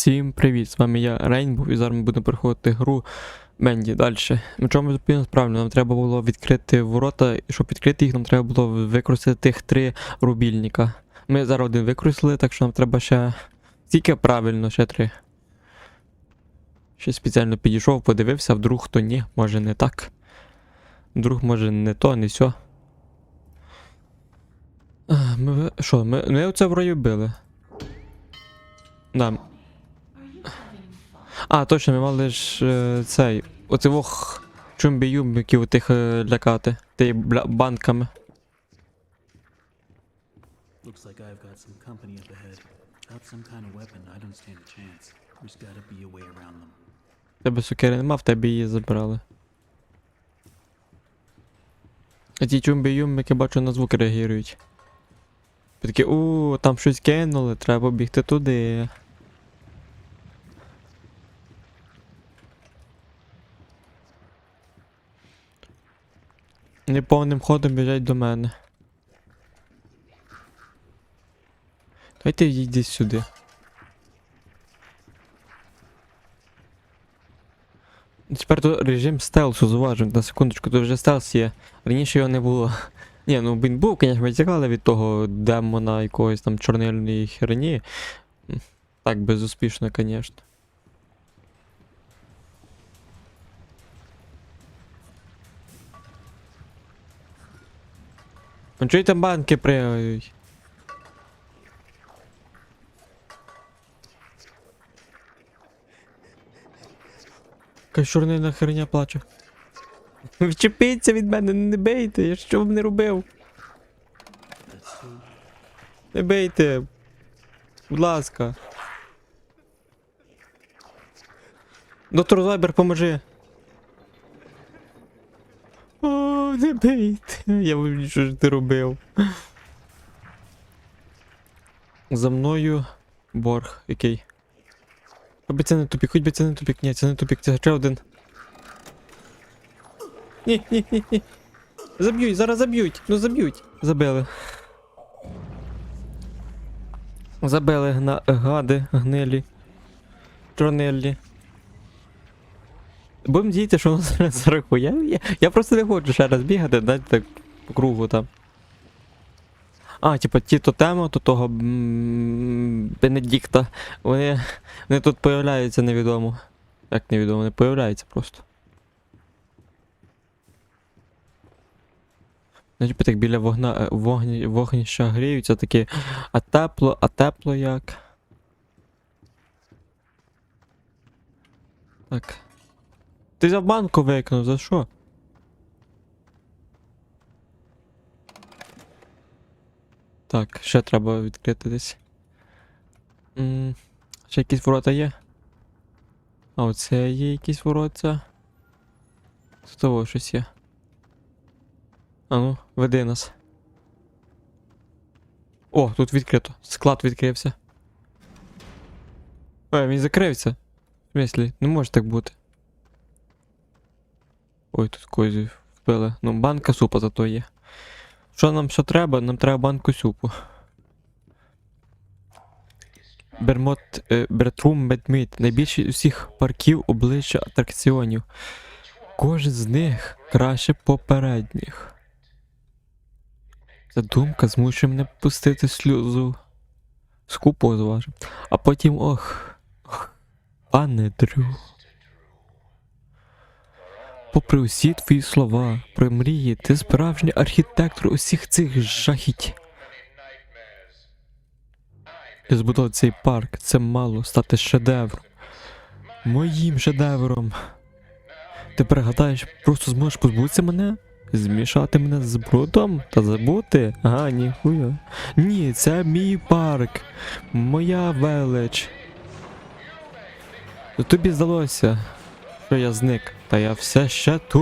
Всім привіт! З вами я Рейнбов і зараз ми будемо проходити гру Менді далі. На чому ми зупинилися правильно? Нам треба було відкрити ворота, і щоб відкрити їх, нам треба було використати тих три рубільника. Ми зараз один використали, так що нам треба ще. Тільки правильно, ще три. Ще спеціально підійшов, подивився, вдруг то ні, може не так. Вдруг може не то, не сьо. Ми що, ми, ми оце в раю били. Да, а, точно, ми мали ж е, цей. Оцих вох чумбі-юмбіків тих е, лякати. Ти бля, банками. Looks like I've got some company up ahead. Without some kind of weapon, I don't stand a chance. There's gotta be a way around them. Тебе сокири нема, в тебе її забрали. А ті чумбі-юмбіки бачу на звуки реагують. Такі, у, там щось кинули, треба бігти туди. Неповним ходом біжать до мене. Давайте їдь сюди. Тепер тут режим стелсу зважимо, на секундочку, тут вже стелс є. Раніше його не було. Ні, ну він був, звісно, ми тікали від того демона якогось там чорнильної херні. Так, безуспішно, звісно. Ну чого там банки пригають? Якась чорнильна херня плаче. Вчепіться від мене, не бейте, я що б не робив. Не бейте. Будь ласка. Доктор Зайбер, поможи. О, не бейте. Я вибачу, що ж ти робив. За мною борг який. Хоч це не тупік, хоч би це не тупік. Ні, це не тупік, це ще один. Ні, ні, ні, ні. Заб'ють, зараз заб'ють. Ну заб'ють. Забили. Забили гна... гади, гнилі. Чорниллі. Будемо діяти, що воно зараз зарахує. Я, я, просто не хочу ще раз бігати, дати так по кругу там. А, типа ті тотеми, то того Бенедикта. Вони, вони тут появляються невідомо. Як невідомо, вони появляються просто. Ну, типу так біля вогна, е, вогні, вогнища гріються такі. А тепло, а тепло як? Так. Ти за банку викинув, за що? Так, ще треба відкрити десь. М, Ще якісь ворота є? А оце є якісь ворота. Тут того щось є. А ну, веди нас. О, тут відкрито. Склад відкрився. Ой, він закрився. В смислі, не може так бути. Ой, тут когось вбили. Ну, банка супа зато є. Що нам що треба? Нам треба банку супу. Бермот е, Бертрум Медмит. Найбільший усіх парків обличчя атракціонів. Кожен з них краще попередніх. Ця думка змушує мене пустити сльозу. Скупо зважив. А потім ох. ох, Пане Дрю. Попри усі твої слова про мрії, ти справжній архітектор усіх цих жахіть. Збудував цей парк, це мало стати шедевром. Моїм шедевром. Ти пригадаєш, просто зможеш позбутися мене? Змішати мене з брудом та забути? Ага, ніхуя. Ні, це мій парк. Моя велич. Тобі здалося, що я зник, та я все ще тут.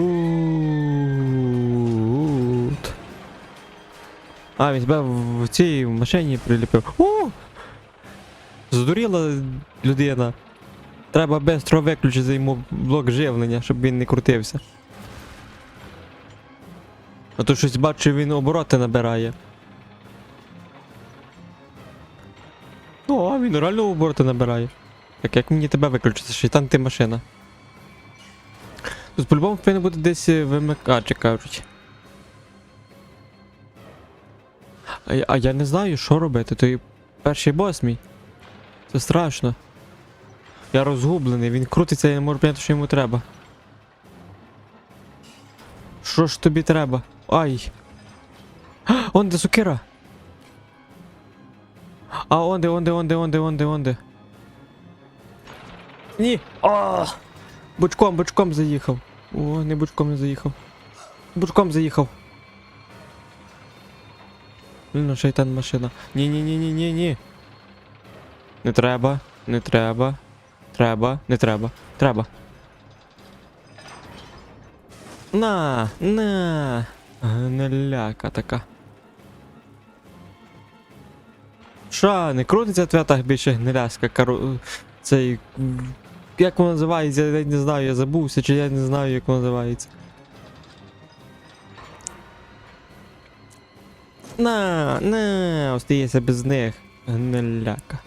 А, він тебе в цій машині приліпив. О! Здуріла людина. Треба бистро виключити йому блок живлення, щоб він не крутився. А то щось бачу, він обороти набирає. А він реально обороти набирає. Так як мені тебе виключити? Шайтан ти машина. Тут по-любому повинен бути десь е, вимикач, кажуть. А, а я не знаю, що робити. Той перший бос мій. Це страшно. Я розгублений, він крутиться, я не можу поняти, що йому треба. Що ж тобі треба? Ай. Он де сукира. А онде, онде, онде, онде, онде, онде. Ні. А! Бочком, бочком заїхав. О, не бочком не заїхав. Бочком заїхав. Ну, шайтан машина. Ні, ні, ні, ні, ні, ні. Не треба, не треба. Треба, не треба. Треба. На, на. Гниляка така. Ша, не крутиться так більше гниляска кару. Цей. Як воно називається, я не знаю, я забувся, чи я не знаю, як воно називається. На, на, остається без них. Гниляка.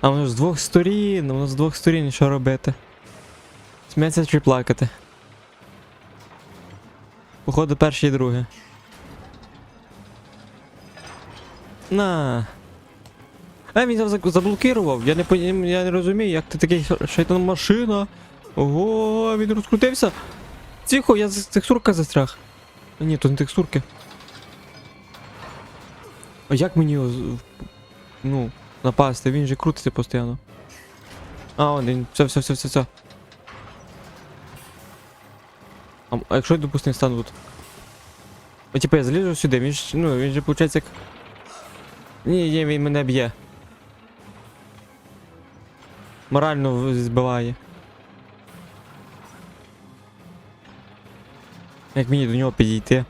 А воно ж з двох сторін, воно з двох сторін, що робити? Сміятися чи плакати? Походу перше і друге. На. А він там заблокував. Я не я не розумію, як ти такий шайтан машина. Ого, він розкрутився. Тихо, я текстурка застряг. А ні, то не текстурки. А як мені його. Ну, напасти? Він же крутиться постійно. А, он він. Все, все, все, все, все. А, а якщо я допустим стану тут? О, типа я залізу сюди, він ж, ну, він же получається як. Ні, ні, він мене б'є. Морально збиває. Як мені до нього підійти?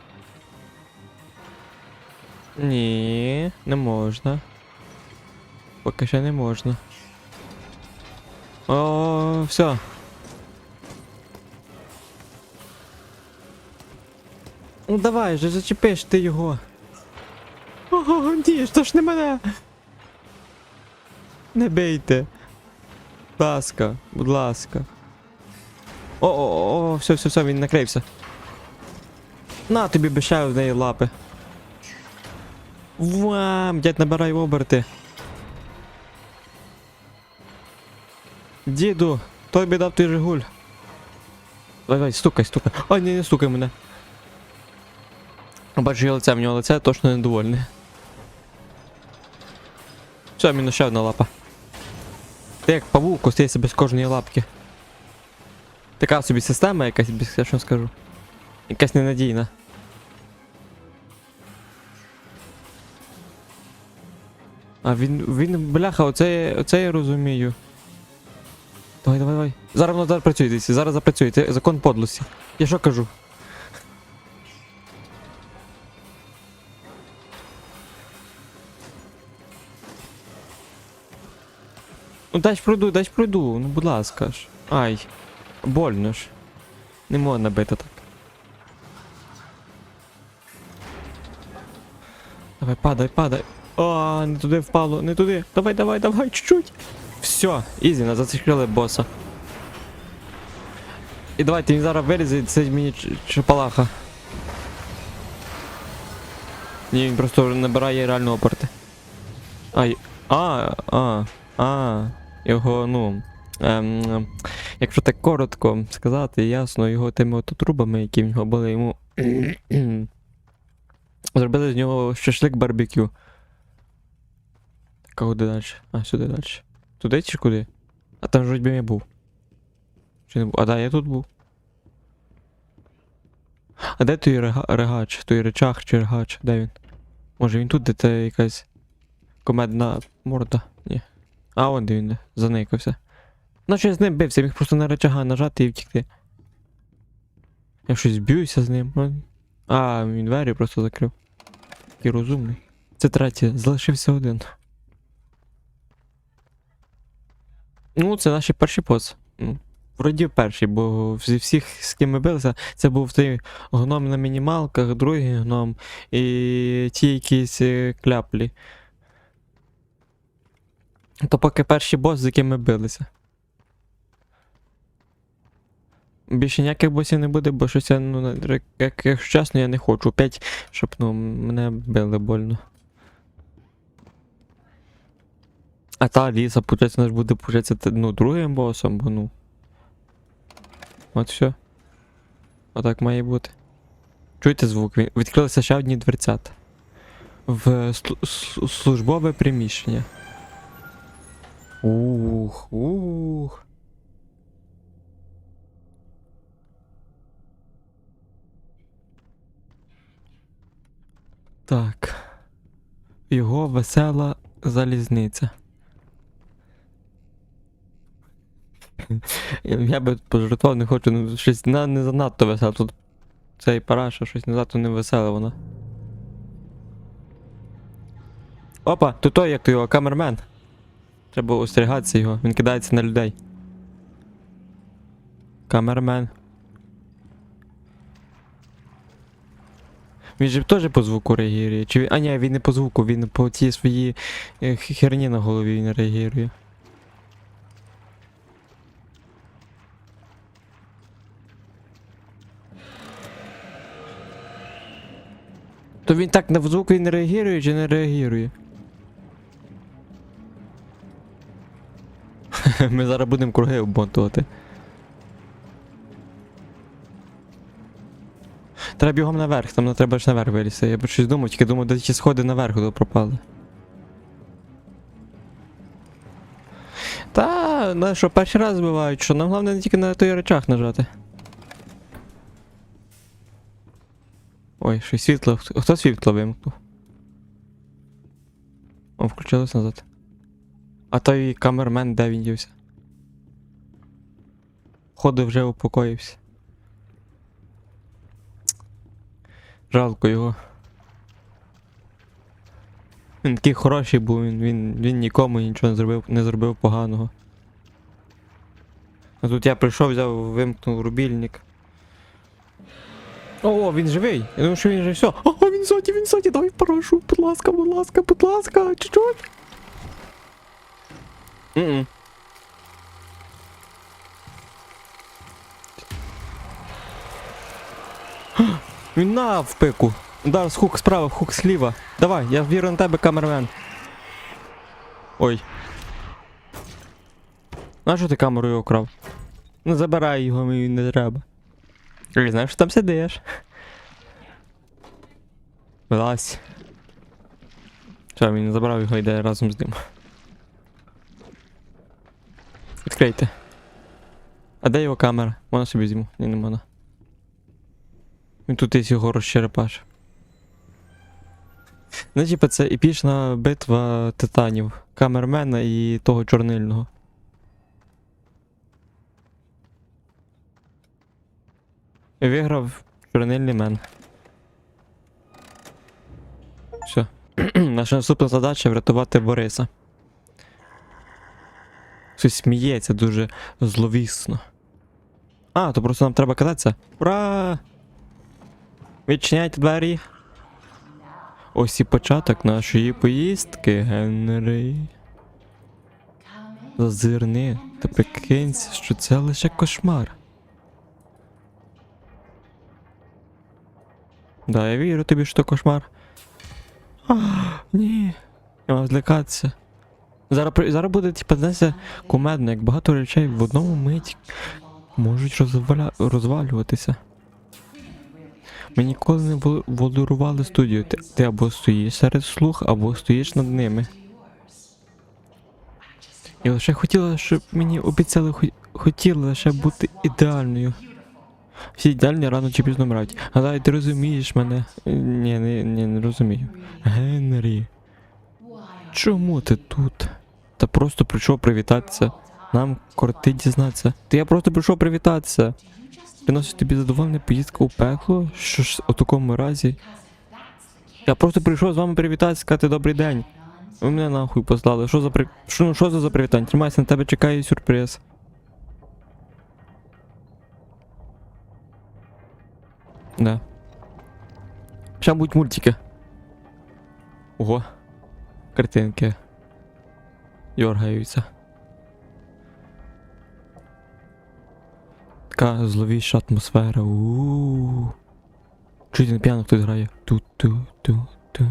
Ні, не можна. Поки ще не можна. О, все. Ну давай же, зачепиш ти його. Ні, що ж не мене. Не бийте. Ласка, будь ласка. О, о, о, все, все, все, він накрився. На тобі бешаю в неї лапи. Вам, дядь, набирай оберти. Діду, той би дав той Жигуль. Давай, давай, стукай, стукай. Ой, ні, не стукай мене. Бачу, я лице, в нього лице точно недовольне. Все, мінус ще одна лапа. Ти як павук, остається без кожної лапки. Така собі система якась, я що скажу. Якась ненадійна. А він, він, бляха, оце, оце я розумію. Давай, давай, давай. Зараз воно зараз працює зараз запрацює. Це закон подлості. Я що кажу? Ну дай ж пройду, дай ж пройду, ну будь ласка ж. Ай. Больно ж. Не можна бити так. Давай, падай, падай. А, не туди впало, не туди. Давай, давай, давай, чуть-чуть. Все, ізі, нас зацікрили боса. І давайте він зараз вилізе, це мені чепалаха. Ні, він просто набирає реально опорти. Ай. А, а, а. Його, ну. Ем, якщо так коротко сказати, ясно, його тими от трубами, які в нього були, йому. Зробили з нього шашлик барбекю. Так, а куди далі? А, сюди далі. Туди чи куди? А там ж вроді я був. Чи не був? А да, я тут був. А де той рега... регач? Той речах чи регач? Де він? Може він тут, де та якась комедна морда? Ні. А он він заникався. Ну що я з ним бився, міг просто на речага нажати і втікти. Я щось б'юся з ним. а- А, він двері просто закрив. Такий розумний. Це третє, залишився один. Ну, це наші перші поц. Ну, Вроді перший, бо зі всіх, з ким ми билися, це був той гном на мінімалках, другий гном і ті якісь е, кляплі. То поки перший бос, з яким ми билися. Більше ніяких босів не буде, бо щось я, ну, як, якщо чесно, я не хочу. Опять, щоб ну, мене били больно. А та Аліса, получається, наш буде, получається, ну, другим босом, бо ну. От все. Отак має бути. Чуєте звук? Відкрилися ще одні дверцята. В слу- слу- службове приміщення. Ух, ух. Так. Його весела залізниця. Я- би пожартував, не хочу, ну щось на, не занадто весело. Тут цей параша щось не не веселе вона. Опа, тут той, як то його, камермен. Треба остерігатися його, він кидається на людей. Камермен. Він же теж по звуку реагує. Чи. А ні, він не по звуку, він по тій своїй е, херні на голові він реагує. То він так на звук він реагує чи не реагує? Ми зараз будемо круги обмотувати. Треба бігом наверх, там треба ж наверх вилізти. Я б щось думав, тільки думав, де ті сходи наверх до пропали. Та, ну що, перший раз бувають, що нам головне не тільки на той речах нажати. Ой, щось світло. Хто світло вимкнув? О, включилось назад. А той камермен де він дівся? Ходи вже упокоївся. Жалко його. Він такий хороший був, він, він, він нікому нічого не зробив, не зробив поганого. А тут я прийшов, взяв, вимкнув рубільник. О, він живий! Я думаю, що він же все. О, він ззаді, він ззаді, давай прошу, будь ласка, будь ласка, будь ласка, чуть-чуть. Мгм. Він на в пику. Удар з хук справа, хук зліва. Давай, я вірю на тебе, камермен. Ой. Нащо ти камерою украв? Ну забирай його, мені не треба. Я знаєш, що там сидиш. Вилазь. Що, він забрав його йде разом з ним. Відкрийте. А де його камера? Можна собі візьму? Ні, не можна. Він тут десь його розчерепаш. Ну, типа, це епічна битва титанів. Камермена і того чорнильного. Виграв чорнильний мен. Все. Наша наступна задача врятувати Бориса. Щось сміється дуже зловісно. А, то просто нам треба кататися. Ура! Відчиняйте двері. Ось і початок нашої поїздки, Генрі. Зазирни та прикинься, що це лише кошмар. Да, я вірю тобі, що це кошмар. А, ні. Я мав злякатися. Зараз, зараз буде, типа, знаєте, кумедно, як багато речей в одному мить можуть розваля... розвалюватися. Ми ніколи не волюрували студію. Ти, ти або стоїш серед слух, або стоїш над ними. Я лише хотіла, щоб мені обіцяли, хо- хотіла лише бути ідеальною. Всі ідеальні рано чи пізно мрають. Гадаю, ти розумієш мене. Ні, не, ні, не розумію. Генрі. Чому ти тут? та просто прийшов привітатися. Нам кортить дізнатися. Та я просто прийшов привітатися. Приносить тобі задоволення поїздка у пекло? Що ж у такому разі? Я просто прийшов з вами привітатися, сказати добрий день. Ви мене нахуй послали. Що за при... Що, ну, що за, за привітання? Тримайся, на тебе чекає сюрприз. Да. Сейчас будуть мультики. Ого. Картинки. Йоргаються. Така зловіша атмосфера. У-у-у. Чуєте, на піано хтось грає. Ту-ту-ту-ту-ту.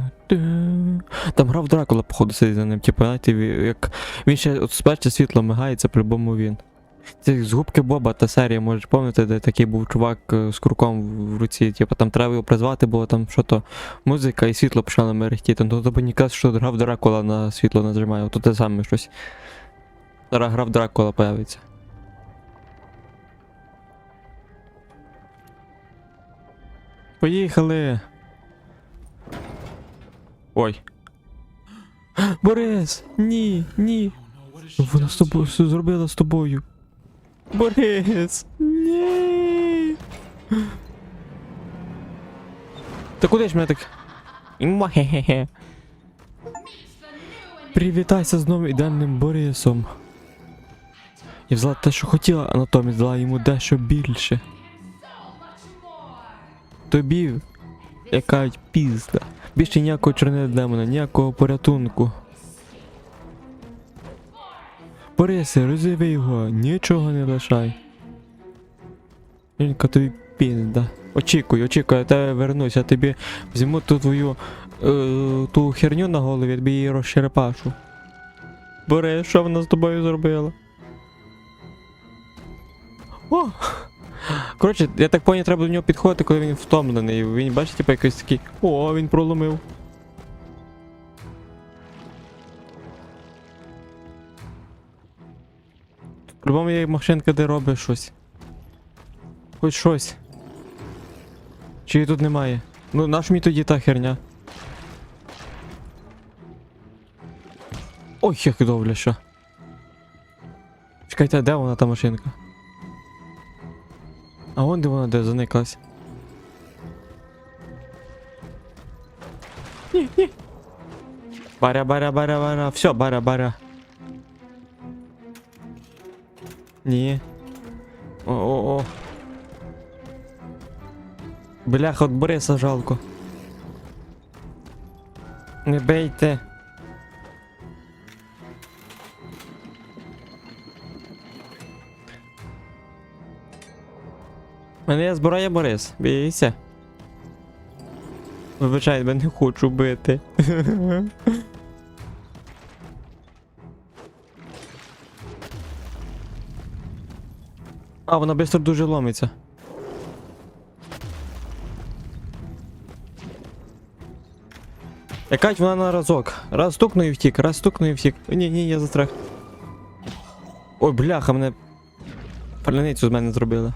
Там грав Дракула, походу, сидить за ним. Типу, знаєте, як він ще от сперше світло мигається, по-любому він. Це з губки Боба та серія, можеш пам'ятати, де такий був чувак е, з курком в руці. Типу там треба його призвати, було там що то музика і світло почало мерехтіти. Ну то мені каже, що грав Дракула на світло нажимає. Ото те саме щось. Зараз грав Дракула появиться. Поїхали. Ой. Борис! Ні, ні. Вона з тобою зробила з тобою. Борис! Ні. Та куди ж мене так? Муа-хе-хе-хе. Привітайся з новим ідеальним Борисом. Я взяла те, що хотіла, а натомість дала йому дещо більше. Тобі, яка пізда. Більше ніякого чорнила для мене, ніякого порятунку. Борисе, розіви його, нічого не лишай. Жінка тобі пізда. Очікуй, очікуй, я тебе вернусь, я тобі візьму ту твою е, ту херню на голові, тобі її розчерепашу. Борис, що вона з тобою зробила? О! Коротше, я так поняв, треба до нього підходити, коли він втомлений. Він бачить, типу, якийсь такий. О, він проломив. По-любому є машинка, де робить щось. Хоч щось. Чи її тут немає? Ну, наш мені тоді та херня. Ой, як довля що. Чекайте, де вона та машинка? А вон де вона де заникалась. Ні, ні. Баря, баря, баря, баря. Все, баря, баря. Ні. О-о-о. Бляха, от Бориса жалко. Не бейте. Мене зброя Борис, бійся. Вибачай, мене не хочу бити. А, вона швидко дуже ломиться. Якать вона на разок. Раз стукну і втік, раз стукну і втік. Ні, ні, я застрах. Ой, бляха, мене. Паляницю з мене зробили.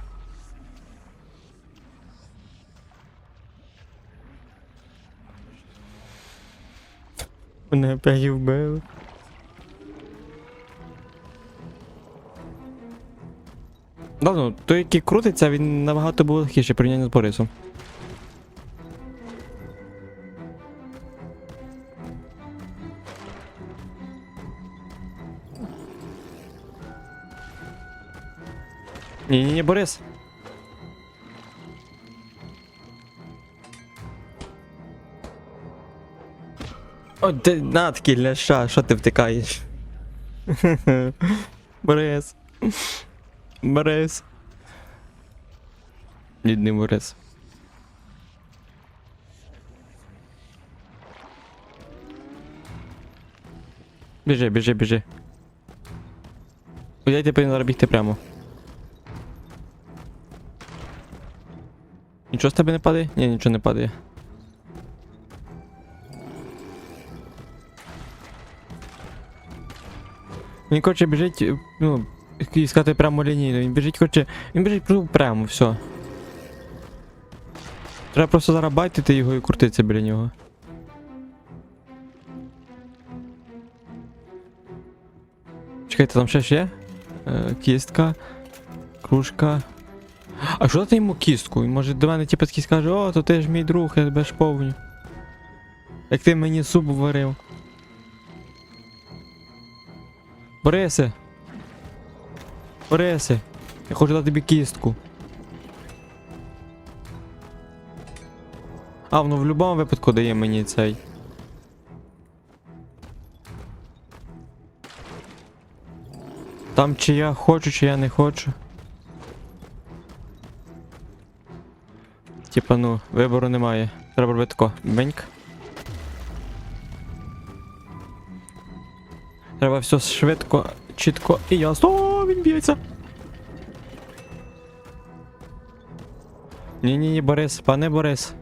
Мене опять вбили. Ну, той, який крутиться, він набагато був легкіше порівняння з Борисом. Ні, ні, ні, Борис. О, ти на ляша, що ти втикаєш? Борис. Борис. Бідний Борис. Біжи, біжи, біжи. Я тебе зараз бігти прямо. Нічого з тебе не падає? Ні, нічого не падає. Він хоче біжить, е, іскати прямо лінійно. Він біжить, хоче. Він біжить прямо, все. Треба просто зараз байтити його і крутитися біля нього. Чекайте, там ще ж є? Е, кістка, кружка. А що дати йому кістку? Може до мене типу такий скаже, о, то ти ж мій друг, я тебе ж повню. Як ти мені суп варив. Борисе. Борисе. Я хочу дати тобі кістку. А, воно в будь-якому випадку дає мені цей. Там чи я хочу, чи я не хочу. Типа, ну, вибору немає. Треба робити тако. Беньк. Треба все швидко, чітко і ясно. Б'ється. Ні-ні-ні, Борис, пане Борис.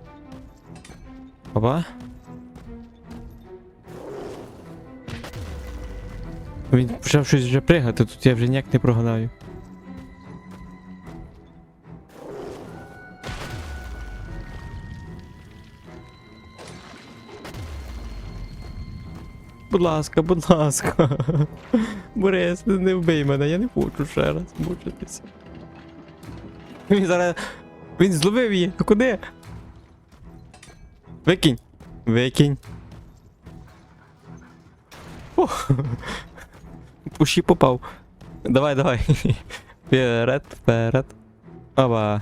Опа. Він почав щось вже пригати, тут я вже ніяк не прогадаю. Будь ласка, будь ласка. Борис, не вбий мене, я не хочу ще раз мучитися. Він зараз. Він зловив її. А Куди? Викинь. Викинь. О, Пуші попав. Давай, давай. Вперед, вперед. Оба.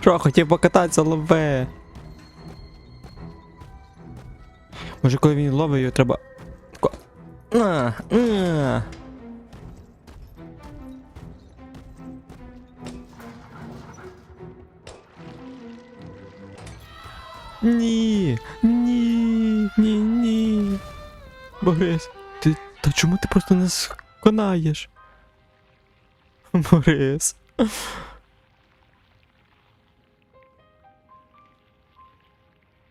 Що, хотів покататися, лове. Може, коли він ловить, його треба. На, на. Ні, ні, ні, ні. Борис, ти. Та чому ти просто не сконаєш? Борис.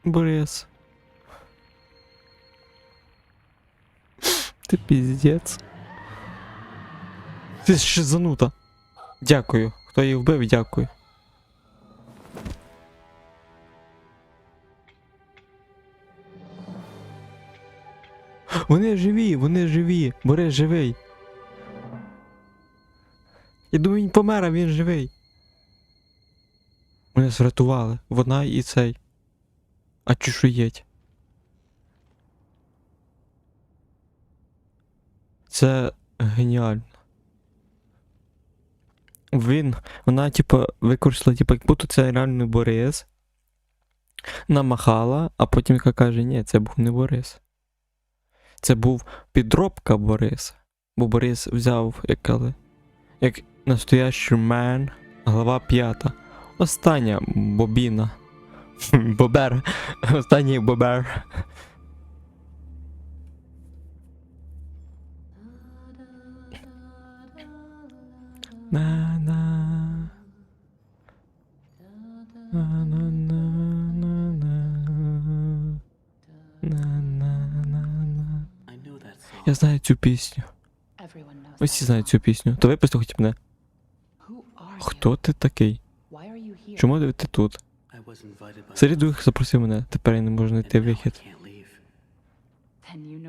Борис. Ти піздець. Ти ще занута. Дякую. Хто її вбив, дякую. Вони живі, вони живі. Борис живий. Я думаю, він помер, а він живий. Мене врятували. Вона і цей. А чешуєть. Це геніально. Він, вона, типу, використала, типу, як будто це реально Борис. Намахала, а потім каже, ні, це був не Борис. Це був підробка Бориса. Бо Борис взяв, як, кали- як настоящий мен, глава п'ята. Остання бобіна. Бобер. Останній бобер. Song. Я знаю цю пісню. Усі знають цю пісню. То випусти хоч мене. Who are you? Хто ти такий? Why are you? Чому ти тут? Сергій Дух запросив мене, тепер я не можу знайти вихід.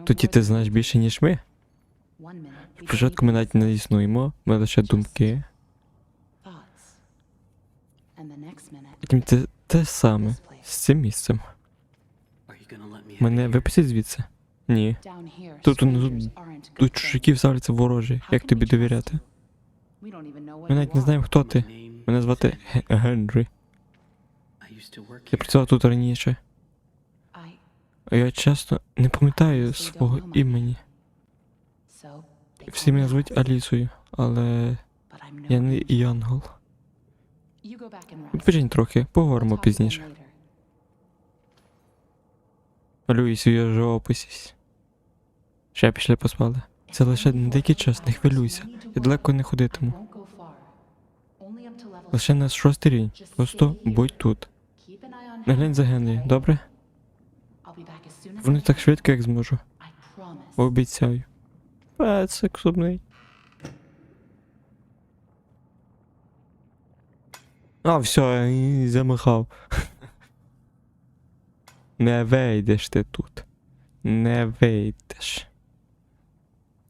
Тоді ти знаєш більше, ніж ми. Спочатку ми навіть не існуємо, ми лише думки. Потім це те саме з цим місцем. Мене випустять звідси? Ні. Тут, тут, тут, чужаків завжди ворожі. Як тобі довіряти? Ми навіть не знаємо, хто ти. Мене звати. Генрі. Я працював тут раніше. Я часто не пам'ятаю свого імені. Всі мене звуть Алісою, але я не. Янгол. Відпочинь трохи, поговоримо пізніше. Малюй свій живописість. Ще пішли поспали. Це лише на деякий час, не хвилюйся. Я далеко не ходитиму. Лише на шостий рівень. Просто будь тут. Не глянь за Генрі, добре? Вони так швидко, як зможу. Обіцяю. Пецик сумний. А, все, і замахав. Не вийдеш ти тут. Не вийдеш.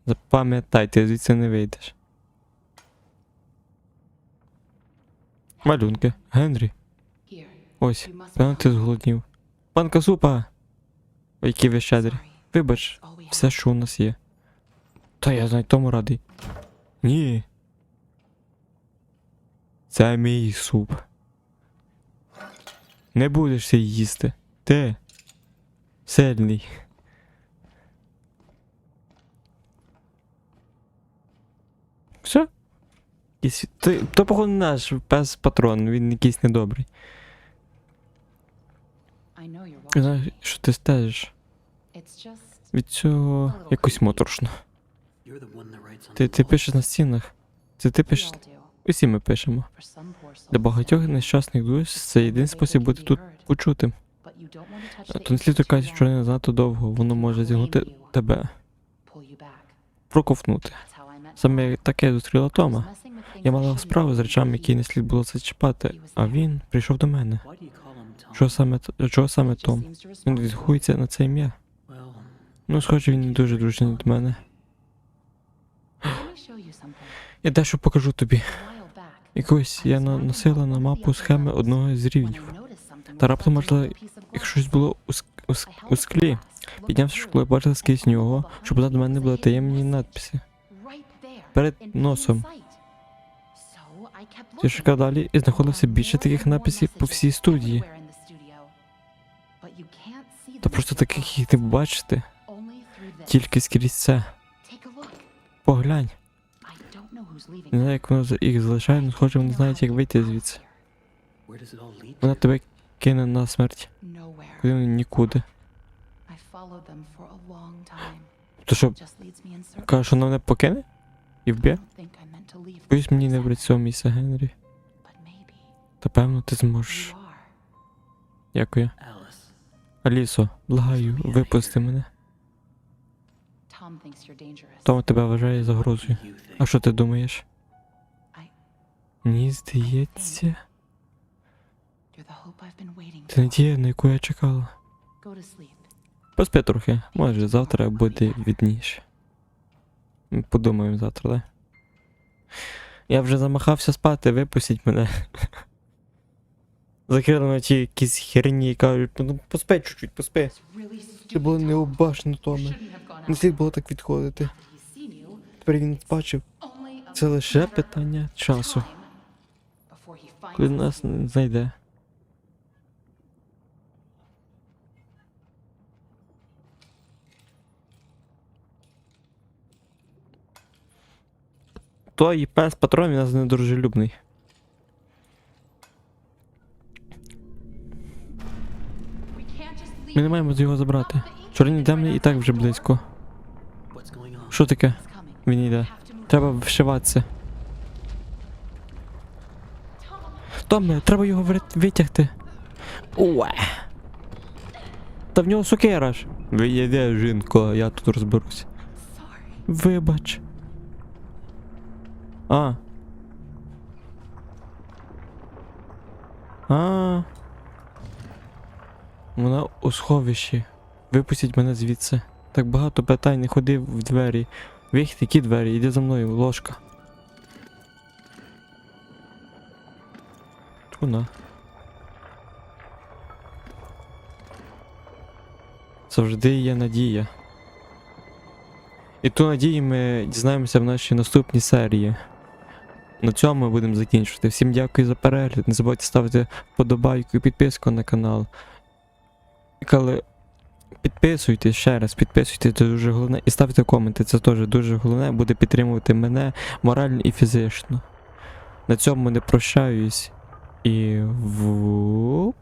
Запам'ятай, ти звідси не вийдеш. Малюнки. Генрі. Ось. Певно, ти зголоднів. Панка супа. Ой, які ви щедрі. Вибач, все, що у нас є. Та я знаю тому радий. Ні. Це мій суп. Не будеш це їсти. Ти сильний. Все? Ти, то, походу, наш пес патрон, він якийсь недобрий. Знаєш, що ти стежиш? Від цього якось моторошно. Ти, ти пишеш на стінах. Це ти пишеш. Усі ми пишемо. Для багатьох нещасних душ це єдиний спосіб бути тут почутим. то не слід кажуть, що не занадто довго, воно може зігнути тебе, проковтнути. Саме таке зустріла Тома. Я мала справу з речами, які не слід було зачіпати, а він прийшов до мене. Що саме чого саме Том? Він відгукується на це ім'я. Ну, схоже, він не дуже дружний до мене. Я дещо покажу тобі. Якось я наносила на мапу схеми одного з рівнів. Та раптом, можливо, як щось було у, ск- у, у склі. Піднявши шкло, it, бачила скрізь нього, що позаду мене були таємні надписи. Перед носом. Я шукав далі і знаходилося Found більше таких написів по всій студії. Та просто таких їх не this. тільки скрізь це. Поглянь. Не знаю, як воно їх залишає, але схоже, вони знають, як вийти звідси. Вона тебе кине на смерть. Куди нікуди. Long time. То що, каже, що вона мене покине? І вб'є? Боюсь, мені не в цього місця, Генрі. Та певно, ти зможеш. Дякую. Алісо, благаю, випусти мене. Том тебе вважає загрозою. А що ти думаєш? Мені здається, You're the hope I've been waiting це надія, на яку я чекала. Поспи трохи, може завтра буде відніше. Подумаємо завтра, да? Я вже замахався спати, випустіть мене. Закрили на ті якісь херні і кажуть, ну поспи чуть-чуть, поспи. Це було необачно, Томе. Не слід було так відходити. Тепер він бачив. Це лише питання часу, коли нас не знайде. Той пес патрон нас недружелюбний. Ми не маємо з його забрати. Чорні демни і так вже близько. Що таке? Він йде. Треба вшиватися. Томе, треба його витягти. Уе. Та в нього сокира ж. Виїде, жінко, я тут розберусь. Вибач. А. А. Вона у сховищі. Випустіть мене звідси. Так багато питань, не ходи в двері. Вихід, які двері? Іди за мною, ложка. Вона. Завжди є надія. І ту надію ми дізнаємося в нашій наступній серії. На цьому ми будемо закінчувати. Всім дякую за перегляд. Не забудьте ставити вподобайку і підписку на канал. Коли підписуйтесь ще раз, підписуйтесь, це дуже головне. І ставте коменти, це теж дуже головне, буде підтримувати мене морально і фізично. На цьому не прощаюсь. І в